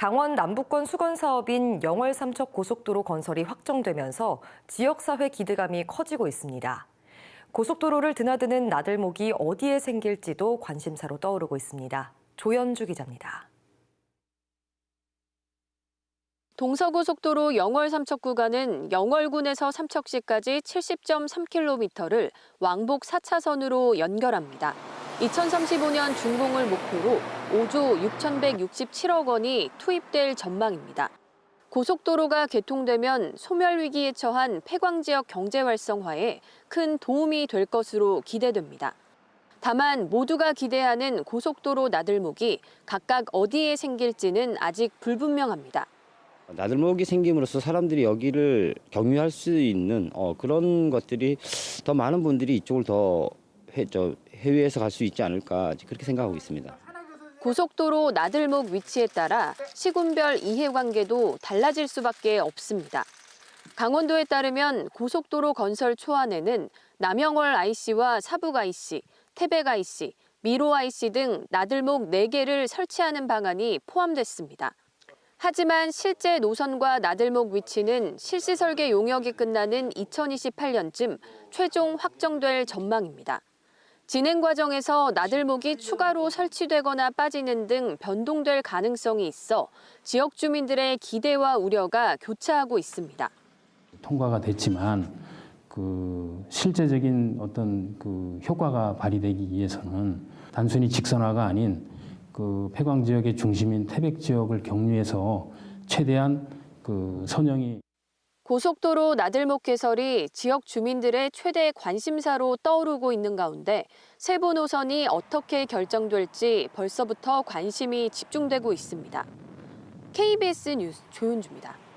강원 남부권 수건 사업인 영월 삼척 고속도로 건설이 확정되면서 지역사회 기대감이 커지고 있습니다. 고속도로를 드나드는 나들목이 어디에 생길지도 관심사로 떠오르고 있습니다. 조연주 기자입니다. 동서고속도로 영월 삼척 구간은 영월군에서 삼척시까지 70.3km를 왕복 4차선으로 연결합니다. 2035년 준공을 목표로 5조 6,167억 원이 투입될 전망입니다. 고속도로가 개통되면 소멸 위기에 처한 폐광 지역 경제 활성화에 큰 도움이 될 것으로 기대됩니다. 다만 모두가 기대하는 고속도로 나들목이 각각 어디에 생길지는 아직 불분명합니다. 나들목이 생김으로써 사람들이 여기를 경유할 수 있는 어, 그런 것들이 더 많은 분들이 이쪽을 더 해, 저, 해외에서 갈 수 있지 않을까 그렇게 생각하고 있습니다. 고속도로 나들목 위치에 따라 시군별 이해관계도 달라질 수밖에 없습니다. 강원도에 따르면 고속도로 건설 초안에는 남영월 IC와 사북 IC, 태백 IC, 미로 IC 등 나들목 4개를 설치하는 방안이 포함됐습니다. 하지만 실제 노선과 나들목 위치는 실시 설계 용역이 끝나는 2028년쯤 최종 확정될 전망입니다. 진행 과정에서 나들목이 추가로 설치되거나 빠지는 등 변동될 가능성이 있어 지역 주민들의 기대와 우려가 교차하고 있습니다. 통과가 됐지만 그 실제적인 어떤 그 효과가 발휘되기 위해서는 단순히 직선화가 아닌 그 폐광 지역의 중심인 태백 지역을 경유해서 최대한 그 선형이 고속도로 나들목 개설이 지역 주민들의 최대 관심사로 떠오르고 있는 가운데 세부 노선이 어떻게 결정될지 벌써부터 관심이 집중되고 있습니다. KBS 뉴스 조윤주입니다.